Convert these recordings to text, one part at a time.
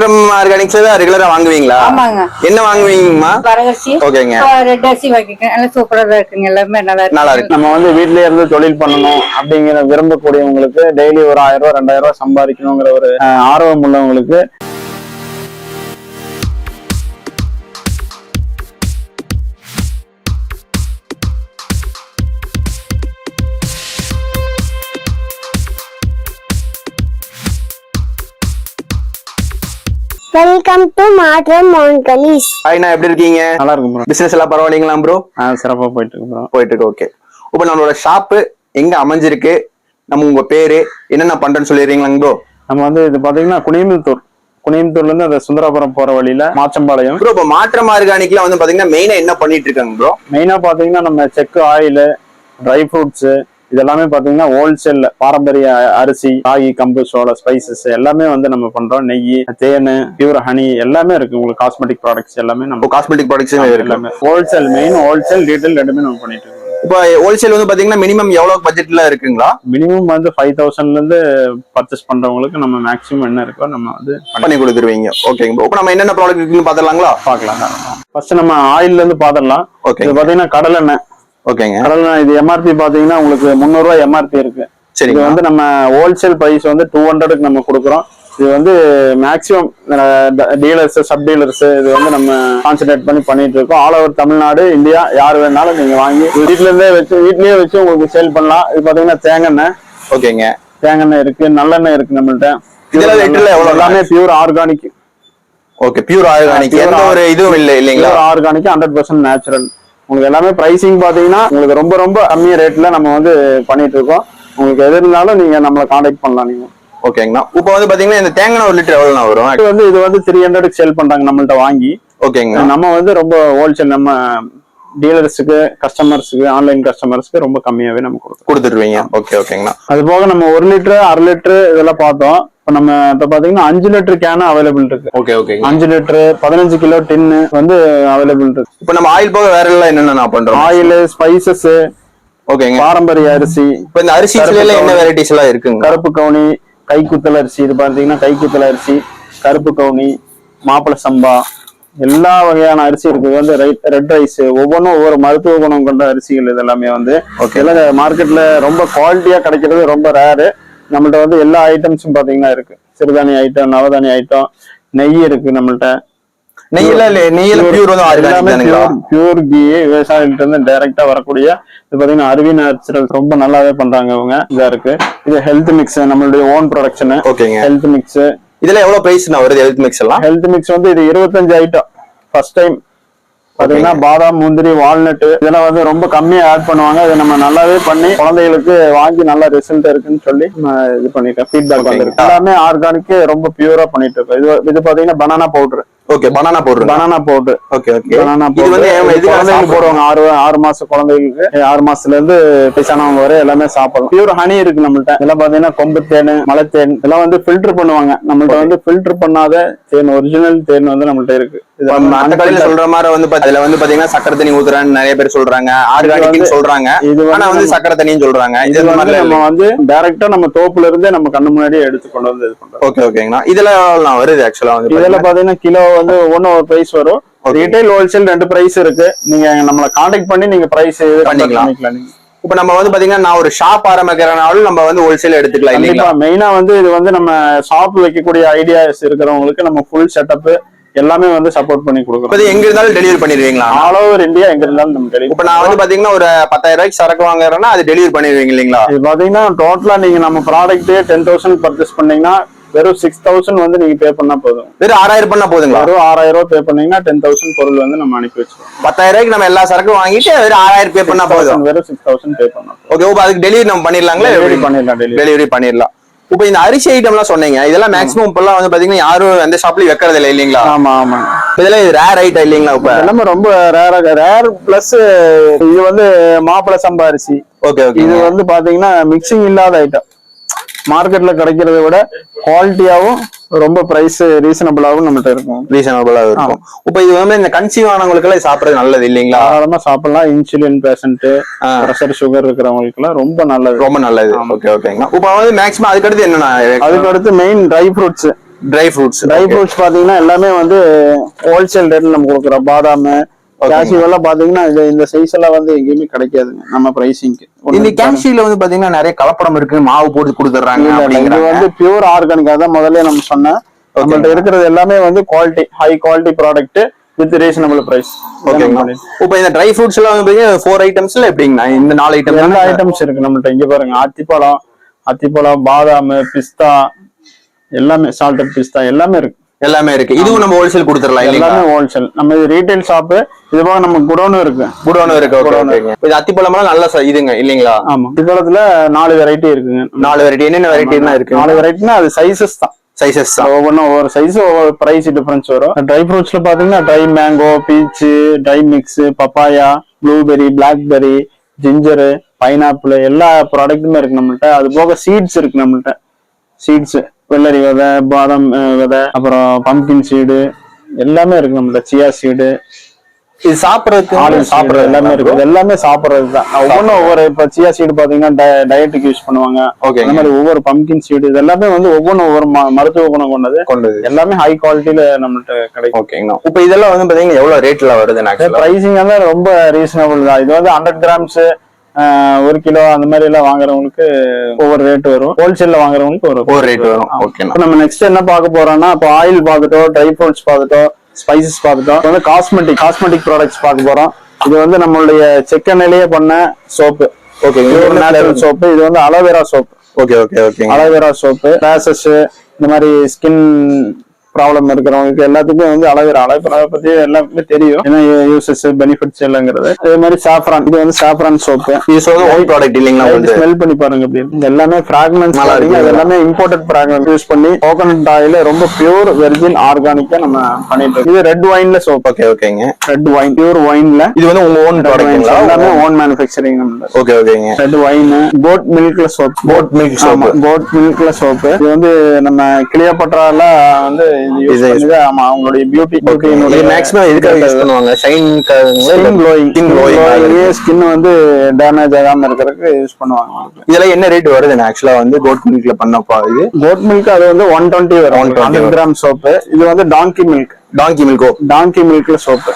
மாற்றம் ஆர்கானிக்ஸ்ல தான் ரெகுலரா வாங்குவீங்களா? ஆமாங்க. என்ன வாங்குவீங்கம்மா? வரகரிசி ஓகேங்க. ரெட் அரிசி வாங்கிக்கேன் நல்லா சூப்பரா தான் இருக்குங்க. எல்லாமே நல்லா இருக்கு. நல்லா இருக்கு. நம்ம வந்து வீட்லயே இருந்து தொழில் பண்ணணும் அப்படிங்கிற விரும்பக்கூடியவங்களுக்கு டெய்லி ஒரு ஆயிரம் ரூபாய் ரெண்டாயிரம் ரூபாய் சம்பாதிக்கணுங்கிற ஒரு ஆர்வம் உள்ளவங்களுக்கு வெல்கம் டு மாற்றம் மோன்கலிஸ் ஹாய்ண்ணா எப்படி இருக்கீங்க? நல்லா இருக்கும் ப்ரோ பிசினஸ் எல்லாம் பரவாயில்லைங்களா ப்ரோ சிறப்பா போயிட்டு இருக்கு ப்ரோ போயிட்டு இருக்கு ஓகே இப்போ நம்மளோட ஷாப்பு எங்க அமைஞ்சிருக்கு? நம்ம உங்க பேரு என்னென்ன பண்றேன்னு சொல்லிடுறீங்களாங்க ப்ரோ நம்ம வந்து இது பாத்தீங்கன்னா குனியம்புத்தூர் குனியம்புத்தூர்ல இருந்து அந்த சுந்தராபுரம் போற வழியில மாச்சம்பாளையம். ப்ரோ இப்போ மாற்றம் ஆர்கானிக்ல வந்து பாத்தீங்கன்னா மெயினா என்ன பண்ணிட்டு இருக்காங்க ப்ரோ மெயினா பாத்தீங்கன்னா நம்ம செக்கு ஆயில் ட்ரை ஃப்ரூட்ஸ் இதெல்லாமே பாத்தீங்கன்னா ஹோல்சேல்ல பாரம்பரிய அரிசி ராகி கம்பு சோள ஸ்பைசஸ் எல்லாமே வந்து நம்ம பண்றோம். நெய் தேன் பியூர் ஹனி எல்லாமே இருக்கு. உங்களுக்கு காஸ்மெட்டிக் ப்ராடக்ட்ஸ் எல்லாமே நம்ம காஸ்மெட்டிக் ப்ராடக்ட்ஸ் எல்லாமே. ஹோல்சேல் மெயின் ஹோல்சேல் ரீட்டைல் ரெண்டுமே நம்ம பண்ணிட்டு இருக்கோம். இப்போ ஹோல்சேல் வந்து பாத்தீங்கன்னா மினிமம் எவ்வளவு பட்ஜெட்ல இருக்குங்களா? மினிமம் வந்து ஃபைவ் தௌசண்ட்ல இருந்து பர்ச்சேஸ் பண்றவங்களுக்கு நம்ம மேக்ஸிமம் என்ன இருக்கோ நம்ம வந்து பண்ணி கொடுத்துருவீங்க. ஓகேங்க இப்போ நம்ம என்னென்ன ப்ராடக்ட் இருக்குன்னு பாத்துடலாங்களா பார்க்கலாம். ஃபர்ஸ்ட் நம்ம ஆயில்ல இருந்து பாத்திரலாம் ஓகே இது பாத்தீங்கன்னா கடலெண்ணெய். ஓகேங்க. கடலெண்ணெய் இது எம்ஆர்பி பாத்தீங்கன்னா உங்களுக்கு முந்நூறு ரூபாய் எம்ஆர்பி இருக்கு. இது சரிங்க வந்து நம்ம ஹோல்சேல் பிரைஸ் வந்து டூ ஹண்ட்ரடுக்கு நம்ம கொடுக்குறோம். இது வந்து மேக்ஸிமம் டீலர்ஸ் சப் டீலர்ஸ் இது வந்து நம்ம கான்சென்ட்ரேட் பண்ணி பண்ணிட்டு இருக்கோம். ஆல் ஓவர் தமிழ்நாடு இந்தியா யார் வேணாலும் நீங்க வாங்கி வீட்ல இருந்தே வச்சு வீட்லயே வச்சு உங்களுக்கு சேல் பண்ணலாம். இது பாத்தீங்கன்னா தேங்காய் ஓகேங்க. தேங்காய் இருக்கு நல்லெண்ணெய் இருக்கு நம்மள்ட்ட. இதெல்லாம் லிட்டர்ல எவ்வளவு? எல்லாமே pure organic okay pure organic எந்த ஒரு இதுவும் இல்லை இல்லைங்களா? ஆர்கானிக் ஹண்ட்ரட் பர்சன்ட் நேச்சுரல் உங்களுக்கு எல்லாமே பிரைசிங் பாத்தீங்கன்னா உங்களுக்கு ரொம்ப ரொம்ப கம்மிய ரேட்ல நம்ம வந்து பண்ணிட்டு இருக்கோம். உங்களுக்கு எது இருந்தாலும் நீங்க நம்மளை காண்டாக்ட் பண்ணலாம் நீங்க. ஓகேங்கண்ணா. இப்போ வந்து பாத்தீங்கன்னா இந்த தேங்காய் ஒரு லிட்டர் எவ்வளோண்ணா வரும்? இது வந்து இது வந்து த்ரீ ஹண்ட்ரட் சேல் பண்றாங்க நம்மள்ட்ட வாங்கி. ஓகேங்கண்ணா. நம்ம வந்து ரொம்ப ஹோல்சேல் நம்ம டீலர்ஸுக்கு கஸ்டமர்ஸுக்கு ஆன்லைன் கஸ்டமர்ஸ்க்கு ரொம்ப கம்மியாவே நம்ம கொடுத்துருவீங்க. ஓகே ஓகேங்கண்ணா. அது போக நம்ம ஒரு லிட்டர் அரை லிட்டர் இதெல்லாம் பார்த்தோம். இப்போ நம்ம இப்போ பாத்தீங்கன்னா அஞ்சு லிட்டர் கேன் அவைலபிள் இருக்கு. ஓகே ஓகேங்க அஞ்சு லிட்டர் பதினஞ்சு கிலோ டின்னு வந்து அவைலபிள் இருக்கு. இப்போ நம்ம ஆயில் போக வேற எல்லாம் என்னென்ன பண்றோம்? ஆயில் ஸ்பைசஸ் ஓகேங்க பாரம்பரிய அரிசி இப்போ இந்த அரிசில என்ன வெரைட்டிஸ் எல்லாம் இருக்குங்க? கருப்பு கவுனி கைக்குத்தல் அரிசி இது பாத்தீங்கன்னா கைக்குத்தல் அரிசி கருப்பு கவுனி மாப்பிள சம்பா எல்லா வகையான அரிசி இருக்கு. இது வந்து ரெட் ரைஸ் ஒவ்வொன்றும் ஒவ்வொரு மருத்துவ குணம் கொண்ட அரிசிகள் இது எல்லாமே வந்து. ஓகே மார்க்கெட்ல ரொம்ப குவாலிட்டியா கிடைக்கிறது ரொம்ப ரேரு நம்மள்ட்ட வந்து எல்லா ஐட்டம்ஸும் பாத்தீங்கன்னா இருக்கு. சிறுதானிய ஐட்டம் நவதானிய ஐட்டம் நெய் இருக்கு நம்மள்ட்ட. நெய்யில நெய்யில பியூர் வந்து பியூர் கீ விவசாயிகிட்ட இருந்து டைரக்டா வரக்கூடிய இது பாத்தீங்கன்னா அருவி நேச்சுரல் ரொம்ப நல்லாவே பண்றாங்க இவங்க. இதா இருக்கு. இது ஹெல்த் மிக்ஸ் நம்மளுடைய ஓன் ப்ரொடக்ஷன் ஓகேங்க. ஹெல்த் மிக்ஸ் இதுல எவ்வளவு பிரைஸ் வருது ஹெல்த் மிக்ஸ் எல்லாம்? ஹெல்த் மிக்ஸ் வந்து இது இருபத்தஞ்சு ஐட்டம் ஃபர்ஸ்ட் டைம் பாத்தீங்கன்னா பாதாம் முந்திரி வால்நட் இதெல்லாம் வந்து ரொம்ப கம்மியா ஆட் பண்ணுவாங்க. இதை நம்ம நல்லாவே பண்ணி குழந்தைகளுக்கு வாங்கி நல்ல ரிசல்ட் இருக்குன்னு சொல்லி நம்ம இது பண்ணிருக்கோம் ஃபீட்பேக். வந்திருக்கு. எல்லாமே ஆர்கானிக் ரொம்ப பியூரா பண்ணிட்டு இருக்கோம். இது இது பாத்தீங்கன்னா பனானா பவுடர் ஓகே பனானா போடுறோம் banana powder okay okay banana வந்து இது குழந்தைங்களுக்கு சாப்பிடுறோம் போடுவாங்க. ஆறு ஆறு மாச குழந்தைகளுக்கு ஆறு மாசத்துல இருந்து வயசானவங்க வரை எல்லாமே சாப்பிடலாம். பியூர் ஹனி இருக்கு நம்மள்ட்ட. இதெல்லாம் பாத்தீங்கன்னா கொம்பு தேன் மலைத்தேன் இதெல்லாம் வந்து ஃபில்டர் பண்ணுவாங்க. நம்மள்ட்ட வந்து ஃபில்டர் பண்ணாத தேன் ஒரிஜினல் தேன் வந்து நம்மள்ட்ட இருக்கு. அந்த கடையில சொல்ற மாதிரி வந்து அதுல வந்து பாத்தீங்கன்னா சக்கரை தண்ணி ஊத்துறேன்னு நிறைய பேர் சொல்றாங்க. ஆர்கானிக்னு சொல்றாங்க. ஆனா வந்து சக்கரை தண்ணின்னு சொல்றாங்க. இது மாதிரி நம்ம வந்து டைரக்டா நம்ம தோப்புல இருந்தே நம்ம கண்ணு முன்னாடியே எடுத்து கொண்டு வந்து இது பண்றோம். ஓகே ஓகேங்கண்ணா இதுல எவ்வளவு வருது ஆக்சுவலா வந்து இதெல்லாம் பாத்தீங்கன்னா? கிலோ வந்து ஒன்னு ஒரு பிரைஸ் வரும். ரீட்டைல் ஹோல்சேல் ரெண்டு பிரைஸ் இருக்கு. நீங்க நம்மள காண்டாக்ட் பண்ணி நீங்க பிரைஸ் பண்ணிக்கலாம். இப்ப நம்ம வந்து பாத்தீங்கன்னா நான் ஒரு ஷாப் ஆரம்பிக்கிறனாலும் நம்ம வந்து ஹோல்சேல் எடுத்துக்கலாம் இல்லைங்களா? மெயினா வந்து இது வந்து நம்ம ஷாப் வைக்கக்கூடிய ஐடியாஸ் இருக்கிறவங்களுக்கு நம்ம ஃபுல் செட்டப் எல்லாமே வந்து சப்போர்ட் பண்ணி கொடுக்குறோம். எங்க இருந்தாலும் டெலிவரி பண்ணிடுவீங்களா? ஆல் ஓவர் இந்தியா எங்க இருந்தாலும் நம்ம டெலிவரி இப்ப நான் வந்து பாத்தீங்கன்னா ஒரு பத்தாயிரம் ரூபாய்க்கு சரக்கு வாங்குறேன்னா அது டெலிவரி பண்ணிடுவீங்க இல்லைங்களா? இது பாத்தீங்கன்னா டோட்டலா நீங்க நம்ம ப்ராடக்ட் டென் தௌசண்ட் பர்ச்சேஸ் பண்ணீங்கன்னா வெறும் சிக்ஸ் தௌசண்ட் வந்து நீங்க பே பண்ணா போதும். வெறும் ஆறாயிரம் பண்ணா போதுங்களா? வெறும் ஆறாயிரம் ரூபாய் பே பண்ணீங்கன்னா டென் தௌசண்ட் பொருள் வந்து நம்ம அனுப்பி வச்சிருவோம். பத்தாயிரம் ரூபாய்க்கு நம்ம எல்லா சரக்கும் வாங்கிட்டு வெறும் ஆறாயிரம் பே பண்ணா போதும். வெறும் சிக்ஸ் தௌசண்ட் பே பண்ணா ஓகே அதுக்கு டெலிவரி நம்ம பண்ணிடலாங்களா? டெலிவரி பண்ணிடலாம் டெலிவரி பண்ணிடலாம். இப்போ இந்த அரிசி ஐட்டம்லாம் சொன்னீங்க. இதெல்லாம் மேக்ஸிமம் இப்பெல்லாம் வந்து பாத்தீங்கன்னா யாரும் எந்த ஷாப்லயும் வைக்கிறது இல்லை இல்லைங்களா? ஆமா ஆமா. இதெல்லாம் இது ரேர் ஐட்டம் இல்லைங்களா இப்ப? எல்லாமே ரொம்ப ரேராக ரேர் பிளஸ் இது வந்து மாப்பிள சம்பா அரிசி. ஓகே ஓகே இது வந்து பாத்தீங்கன்னா மிக்சிங் இல்லாத ஐட்டம் மார்க்கெட்ல கிடைக்கிறத விட குவாலிட்டியாவும் ரொம்ப பிரைஸ் ரீசனபிளாவும் நம்மகிட்ட இருக்கும். ரீசனபிளா இருக்கும். இப்ப இது வந்து இந்த கன்சீவ் ஆனவங்களுக்கு எல்லாம் சாப்பிடுறது நல்லது இல்லைங்களா? தாராளமா சாப்பிடலாம். இன்சுலின் பேஷண்ட் ஆ. ப்ரெஷர் சுகர் இருக்கிறவங்களுக்கு எல்லாம் ரொம்ப நல்லது. ரொம்ப நல்லது. ஓகே ஓகேங்க இப்ப வந்து மேக்ஸிமம் அதுக்கடுத்து என்னன்னா அதுக்கு அடுத்து main dry fruits dry fruits dry fruits பாத்தீங்கன்னா எல்லாமே வந்து ஹோல்சேல் ரேட்ல நம்ம கொடுக்குறோம். பாதாம் கேஷ்யூ எல்லாம் பாத்தீங்கன்னா இந்த சைஸ் எல்லாம் வந்து எங்கேயுமே கிடைக்காதுங்க நம்ம பிரைசிங்க்கு இந்த கேஷ்யூல வந்து பாத்தீங்கன்னா நிறைய கலப்படம் இருக்கு. மாவு போட்டு கொடுத்துறாங்க இது வந்து பியூர் ஆர்கானிக் அதான் முதல்ல நம்ம சொன்னேன். நம்மள்ட்ட இருக்கிறது எல்லாமே வந்து quality high quality product with reasonable price ஓகேங்களா இப்போ இந்த ட்ரை ஃப்ரூட்ஸ் எல்லாம் வந்து ஃபோர் ஐட்டம்ஸ்ல எப்படிங்கண்ணா? இந்த நாலு ஐட்டம் எல்லா ஐட்டம்ஸ் இருக்கு நம்மள்ட்ட. இங்க பாருங்க அத்திப்பழம் அத்திப்பழம் பாதாம் பிஸ்தா எல்லாமே சால்டட் பிஸ்தா எல்லாமே இருக்கு. எல்லாமே இருக்கு. இதுவும் நம்ம ஹோல்சேல் கொடுத்துடலாம் எல்லாமே ஹோல்சேல் நம்ம ரீட்டைல் ஷாப்பு இது போக நம்ம குடோனும் இருக்கு. குடோனும் இருக்கு okay. இது அத்திப்பழம்லாம் நல்ல இதுங்க இல்லைங்களா? ஆமா. அத்திப்பழத்துல நாலு வெரைட்டி இருக்குங்க. நாலு வெரைட்டி என்னென்ன வெரைட்டிலாம் இருக்கு? நாலு வெரைட்டினா அது சைசஸ் தான். சைசஸ் தான். ஒவ்வொன்றும் ஒவ்வொரு சைஸ் ஒவ்வொரு பிரைஸ் டிஃபரன்ஸ் வரும். ட்ரை ஃப்ரூட்ஸ்ல பாத்தீங்கன்னா dry mango peach dry mix papaya blueberry blackberry ginger pineapple எல்லா ப்ராடக்ட்டுமே இருக்கு நம்மள்ட்ட. அது போக சீட்ஸ் இருக்கு நம்மள்ட்ட. சீட்ஸ் வெள்ளரி விதை பாதாம் விதை அப்புறம் பம்கின் சீடு எல்லாமே இருக்கு நம்மள்ட்ட. சியா சீடு இது சாப்பிடறதுக்கு சாப்பிடுறது எல்லாமே இருக்கு இது எல்லாமே சாப்பிடுறது தான். ஒவ்வொன்றும் ஒவ்வொரு இப்ப சியா சீடு பாத்தீங்கன்னா டயட்டுக்கு யூஸ் பண்ணுவாங்க. ஓகே அந்த மாதிரி ஒவ்வொரு பம்கின் சீடு இது எல்லாமே வந்து ஒவ்வொன்றும் ஒவ்வொரு மருத்துவ குணம் கொண்டது. கொண்டது. எல்லாமே ஹை குவாலிட்டியில நம்மள்ட்ட கிடைக்கும். ஓகேங்கண்ணா இப்போ இதெல்லாம் வந்து பாத்தீங்கன்னா எவ்வளவு ரேட்ல வருது ஆக்சுவலா பிரைசிங் எல்லாம் ரொம்ப ரீசனபிள் தான். இது வந்து ஹண்ட்ரட் கிராம்ஸ் ஒரு கிலோ அந்த மாதிரி எல்லாம் வாங்குறவங்களுக்கு ஒவ்வொரு ரேட் வரும். ஹோல்சேல்ல வாங்குறவங்களுக்கு ஒரு ஒரு ரேட் வரும். இப்ப நம்ம நெக்ஸ்ட் என்ன பார்க்க போறோம்னா இப்போ ஆயில் பார்த்துட்டோம் ட்ரை ஃப்ரூட்ஸ் பார்த்துட்டோம் ஸ்பைசஸ் பார்த்துட்டோம். வந்து காஸ்மெட்டிக் காஸ்மெட்டிக் ப்ராடக்ட்ஸ் பார்க்க போறோம். இது வந்து நம்மளுடைய செக்கெண்ணிலேயே பண்ண சோப்பு ஓகே நேச்சுரல் சோப்பு இது வந்து aloe vera soap okay okay ஓகேங்க அலோவேரா சோப்பு ரேசஸ் இந்த மாதிரி ஸ்கின் ப்ராப்ளம் இருக்கிறவங்களுக்கு எல்லாத்துக்குமே வந்து அலோவேரா அலோவேரா பத்தி எல்லாமே தெரியும். என்ன யூசஸ் பெனிஃபிட்ஸ் எல்லாங்கிறது அதே மாதிரி சாஃப்ரான் இது வந்து சாஃப்ரான் சோப்பு இது சொல்றது ஓன் ப்ராடக்ட் இல்லைங்களா ஸ்மெல் பண்ணி பாருங்க அப்படி இருக்கு. இது எல்லாமே இருக்கு. அது எல்லாமே இம்போர்ட்டட் பிராக்னன்ஸ் யூஸ் பண்ணி கோகனட் ஆயில் ரொம்ப பியூர் வெர்ஜின் ஆர்கானிக்கா நம்ம பண்ணிட்டு இருக்கோம். இது ரெட் வைன்ல சோப் ஓகே ஓகேங்க ரெட் வைன் பியூர் வைன்ல இது வந்து உங்க ஓன் ப்ராடக்ட்ங்களா எல்லாமே ஓன் மேனுஃபேக்சரிங் ஓகே ஓகேங்க red wine goat மில்க்ல soap Goat milk soap. Goat மில்க்ல soap இது வந்து நம்ம கிளியோபட்ரால வந்து அவங்களுடைய பியூட்டி மேக்ஸிமம் எதுக்காக யூஸ் பண்ணுவாங்க. ஷைன் ஸ்கின் க்ளோயிங் வந்து டேமேஜ் ஆகாம இருக்கிறதுக்கு யூஸ் பண்ணுவாங்க. இதெல்லாம் என்ன ரேட் வருது? ஆக்சுவலா வந்து கோட் மில்க்ல பண்ணப்பா இது? கோட் மில்க் அது வந்து ஒன் டுவெண்ட்டி வரும். 120 ஹண்ட்ரட் கிராம் சோப்பு இது வந்து டாங்கி மில்க் டாங்கி மில்கோ டாங்கி மில்க்ல சோப்பு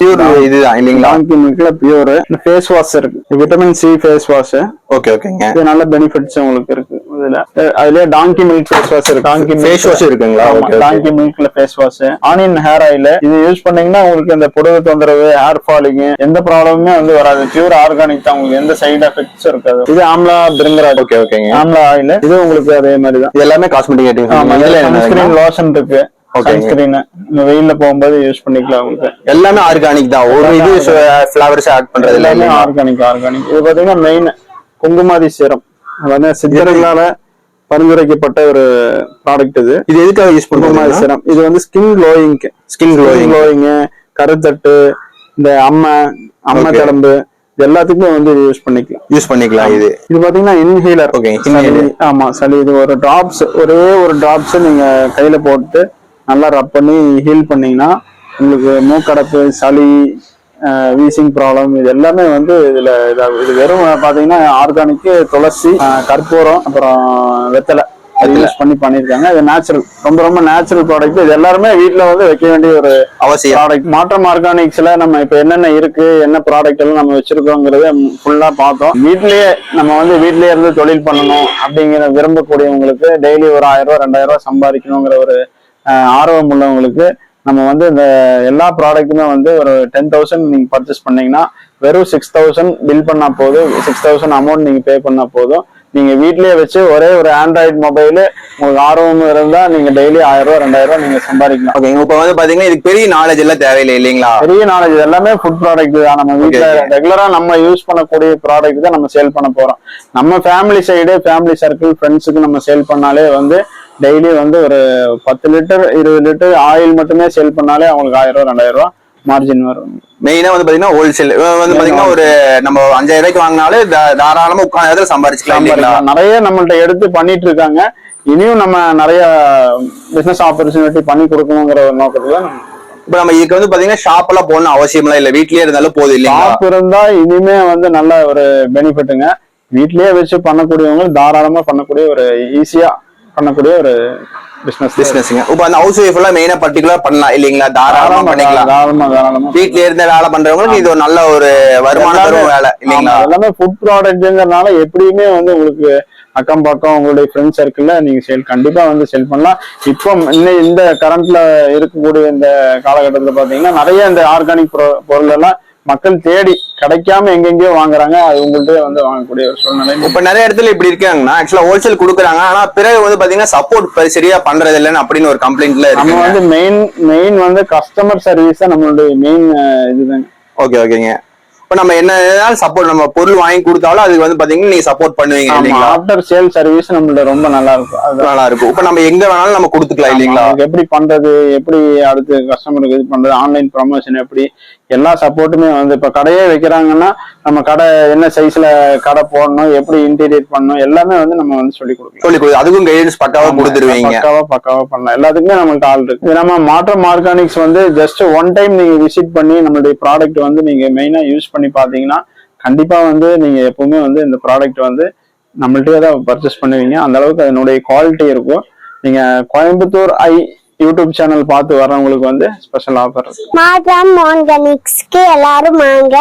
பியூர் இதுதான் இல்லைங்களா? டாங்கி மில்க்ல பியூர் ஃபேஸ் வாஷ் இருக்கு. Vitamin C face wash okay ஓகேங்க இது நல்ல பெனிஃபிட்ஸ் உங்களுக்கு இருக்கு. இதுல அதுலயே டாங்கி மில்க் ஃபேஸ் வாஷ் இருக்கு. டாங்கி ஃபேஸ் வாஷ் இருக்குங்களா? Donkey மில்க்ல face wash onion hair oil இது யூஸ் பண்ணீங்கன்னா உங்களுக்கு இந்த புடவை தொந்தரவு ஹேர் ஃபாலிங் எந்த ப்ராப்ளமுமே வந்து வராது. பியூர் ஆர்கானிக் தான் உங்களுக்கு எந்த சைடு எஃபெக்ட்ஸும் இருக்காது. இது ஆம்லா பிரிங்கரா ஓகே ஓகேங்க ஆம்லா ஆயில் இது உங்களுக்கு அதே மாதிரி தான் எல்லாமே காஸ்மெட்டிக் ஆமா ஐட்டம்ஸ் சன்ஸ்கிரீன் லோஷன் இருக்கு. சன்ஸ்கிரீன் இந்த வெயில்ல போகும்போது யூஸ் பண்ணிக்கலாம் உங்களுக்கு. எல்லாமே ஆர்கானிக் தான். ஒரு இது ஃபிளவர்ஸ் ஆட் பண்றது எல்லாமே ஆர்கானிக் ஆர்கானிக் இது பாத்தீங்கன்னா மெயின் குங்குமாதி சீரம் அது வந்து சித்தர்களால பரிந்துரைக்கப்பட்ட ஒரு ப்ராடக்ட் இது. இது எதுக்காக யூஸ் குங்குமாதி பண்ணுவாங்க சீரம் இது வந்து ஸ்கின் க்ளோயிங்க்கு ஸ்கின் க்ளோயிங் க்ளோயிங் கருத்தட்டு இந்த அம்மை அம்மை இது எல்லாத்துக்குமே வந்து யூஸ் பண்ணிக்கலாம். யூஸ் பண்ணிக்கலாம் இது. இது பாத்தீங்கன்னா இன்ஹேலர் inhaler. ஆமா சளி. இது ஒரு டிராப்ஸ் ஒரே ஒரு டிராப்ஸ் நீங்க கையில போட்டு நல்லா ரப் பண்ணி ஹீல் பண்ணீங்கன்னா உங்களுக்கு மூக்கடைப்பு சளி வீசிங் ப்ராப்ளம் இது எல்லாமே வந்து இதுல இதாகும். இது வெறும் பாத்தீங்கன்னா ஆர்கானிக் துளசி கற்பூரம் அப்புறம் வெத்தலை. அது யூஸ் பண்ணி பண்ணிருக்காங்க இது நேச்சுரல் ரொம்ப ரொம்ப நேச்சுரல் ப்ராடக்ட் இது எல்லாருமே வீட்ல வந்து வைக்க வேண்டிய ஒரு அவசியம். ப்ராடக்ட் மாற்றம் ஆர்கானிக்ஸ்ல நம்ம இப்ப என்னென்ன இருக்கு என்ன ப்ராடக்ட் எல்லாம் நம்ம வச்சிருக்கோங்கிறத ஃபுல்லா பார்த்தோம். வீட்லயே நம்ம வந்து வீட்லயே இருந்து தொழில் பண்ணணும் அப்படிங்கிற விரும்பக்கூடியவங்களுக்கு டெய்லி ஒரு ஆயிரம் ரூபாய் ரெண்டாயிரம் ரூபாய் சம்பாதிக்கணுங்கிற ஒரு ஆர்வம் உள்ளவங்களுக்கு நம்ம வந்து இந்த எல்லா ப்ராடக்ட்டுமே வந்து ஒரு டென் தௌசண்ட் நீங்க பர்ச்சேஸ் பண்ணீங்கன்னா வெறும் சிக்ஸ் தௌசண்ட் பில் பண்ணா போதும். சிக்ஸ் தௌசண்ட் அமௌண்ட் நீங்க பே பண்ணா போதும். நீங்க வீட்லயே வச்சு ஒரே ஒரு ஆண்ட்ராய்டு மொபைல் உங்களுக்கு ஆர்வம் இருந்தா நீங்க டெய்லி ஆயிரம் ரூபாய் ரெண்டாயிரம் ரூபாய் நீங்க சம்பாதிக்கலாம். ஓகே இப்ப வந்து பாத்தீங்கன்னா இதுக்கு பெரிய நாலேஜ் எல்லாம் தேவையில்லை இல்லைங்களா? பெரிய நாலேஜ் எல்லாமே ஃபுட் ப்ராடக்ட் தான். நம்ம வீட்ல Okay, okay. ரெகுலரா நம்ம யூஸ் பண்ணக்கூடிய ப்ராடக்ட் தான் நம்ம சேல் பண்ண போறோம். நம்ம ஃபேமிலி சைடு ஃபேமிலி சர்க்கிள் ஃப்ரெண்ட்ஸுக்கு நம்ம சேல் பண்ணாலே வந்து டெய்லி வந்து ஒரு பத்து லிட்டர் இருபது லிட்டர் ஆயில் மட்டுமே சேல் பண்ணாலே அவங்களுக்கு ஆயிரம் ரூபாய் ரெண்டாயிரம் ரூபாய் மார்ஜின் வரும். மெயினா வந்து பாத்தீங்கன்னா ஹோல்சேல் வந்து பாத்தீங்கன்னா ஒரு நம்ம அஞ்சாயிரம் ரூபாய்க்கு வாங்கினாலே தாராளமா உட்கார்ந்த இடத்துல சம்பாரிச்சுக்கலாம். நிறைய நம்மள்ட்ட எடுத்து பண்ணிட்டு இருக்காங்க. இனியும் நம்ம நிறைய பிசினஸ் ஆப்பர்ச்சுனிட்டி பண்ணி கொடுக்கணுங்கிற ஒரு நோக்கத்துல இப்ப நம்ம இதுக்கு வந்து பாத்தீங்கன்னா ஷாப் எல்லாம் போகணும் அவசியம்லாம் இல்ல வீட்லயே இருந்தாலும் போதும் இல்லைங்களா? ஷாப் இருந்தா இனிமே வந்து நல்ல ஒரு பெனிஃபிட்டுங்க வீட்லயே வச்சு பண்ணக்கூடியவங்க தாராளமா பண்ணக்கூடிய ஒரு ஈஸியா பண்ணக்கூடிய ஒரு பிசினஸ் பிசினஸ்ங்க இப்ப அந்த ஹவுஸ் ஒய்ஃப் எல்லாம் மெயினா பர்டிகுலர் பண்ணலாம் இல்லீங்களா? தாராளமா பண்ணிக்கலாம். தாராளமா தாராளமா வீட்ல இருந்த வேலை பண்றவங்களுக்கு இது ஒரு நல்ல ஒரு வருமானம் தரும் வேலை இல்லீங்களா? எல்லாமே ஃபுட் ப்ராடக்ட்ங்கிறதுனால எப்படியுமே வந்து உங்களுக்கு அக்கம் பக்கம் உங்களுடைய ஃப்ரெண்ட் சர்க்கிள்ல நீங்க சேல் கண்டிப்பா வந்து செல் பண்ணலாம். இப்போ இன்னும் இந்த கரண்ட்ல இருக்கக்கூடிய இந்த காலகட்டத்துல பாத்தீங்கன்னா நிறைய இந்த ஆர்கானிக் பொருள் எல்லாம் மக்கள் தேடி கிடைக்காம எங்கெங்கயோ வாங்குறாங்க அது உங்கள்ட்ட வந்து வாங்கக்கூடிய ஒரு சூழ்நிலை. இப்ப நிறைய இடத்துல இப்படி இருக்காங்கன்னா ஆக்சுவலா ஹோல்சேல் குடுக்குறாங்க. ஆனா பிறகு வந்து பாத்தீங்கன்னா சப்போர்ட் சரியா பண்றது இல்லைன்னு அப்படின்னு ஒரு கம்ப்ளைண்ட்ல நம்ம வந்து மெயின் மெயின் வந்து கஸ்டமர் சர்வீஸ் தான் நம்மளுடைய மெயின் இதுதாங்க. ஓகே ஓகேங்க இப்ப நம்ம என்ன சப்போர்ட் நம்ம பொருள் வாங்கி கொடுத்தாலும் அதுக்கு வந்து பாத்தீங்கன்னா நீங்க சப்போர்ட் பண்ணுவீங்க இல்லீங்களா? ஆஃப்டர் சேல் சர்வீஸ் நம்மள்ட்ட ரொம்ப நல்லா இருக்கும். அதுதான் நல்லா இருக்கும் இப்ப நம்ம எங்க வேணாலும் நம்ம கொடுத்துக்கலாம் இல்லீங்களா? எப்படி பண்றது எப்படி அடுத்து கஸ்டமருக்கு இது பண்றது ஆன்லைன் ப்ரமோஷன் எப்படி எல்லா சப்போர்ட்டுமே வந்து இப்ப கடையே வைக்கிறாங்கன்னா நம்ம கடை என்ன சைஸ்ல கடை போடணும் எப்படி இன்டீரியர் பண்ணணும் எல்லாமே வந்து நம்ம வந்து சொல்லி கொடுக்கலாம். சொல்லி கொடு அதுக்கும் கைடன்ஸ் பக்காவா கொடுத்துருவீங்க. பக்காவா பக்காவா பண்ணலாம். எல்லாத்துக்குமே நம்மள்ட்ட ஆள் இருக்கு. நம்ம மாற்றம் ஆர்கானிக்ஸ் வந்து ஜஸ்ட் ஒன் டைம் நீங்க விசிட் பண்ணி நம்மளுடைய ப்ராடக்ட் வந்து நீங்க மெயினா யூஸ் பண்ணி பாத்தீங்கன்னா கண்டிப்பா வந்து நீங்க எப்பவுமே வந்து இந்த ப்ராடக்ட் வந்து நம்மள்ட்டே தான் பர்ச்சேஸ் பண்ணுவீங்க. அந்த அளவுக்கு அதனுடைய குவாலிட்டி இருக்கும். நீங்க கோயம்புத்தூர் ஐ யூடியூப் சேனல் பார்த்து வர்றவங்களுக்கு வந்து ஸ்பெஷல் ஆஃபர் மாற்றம் எல்லாரும் வாங்க.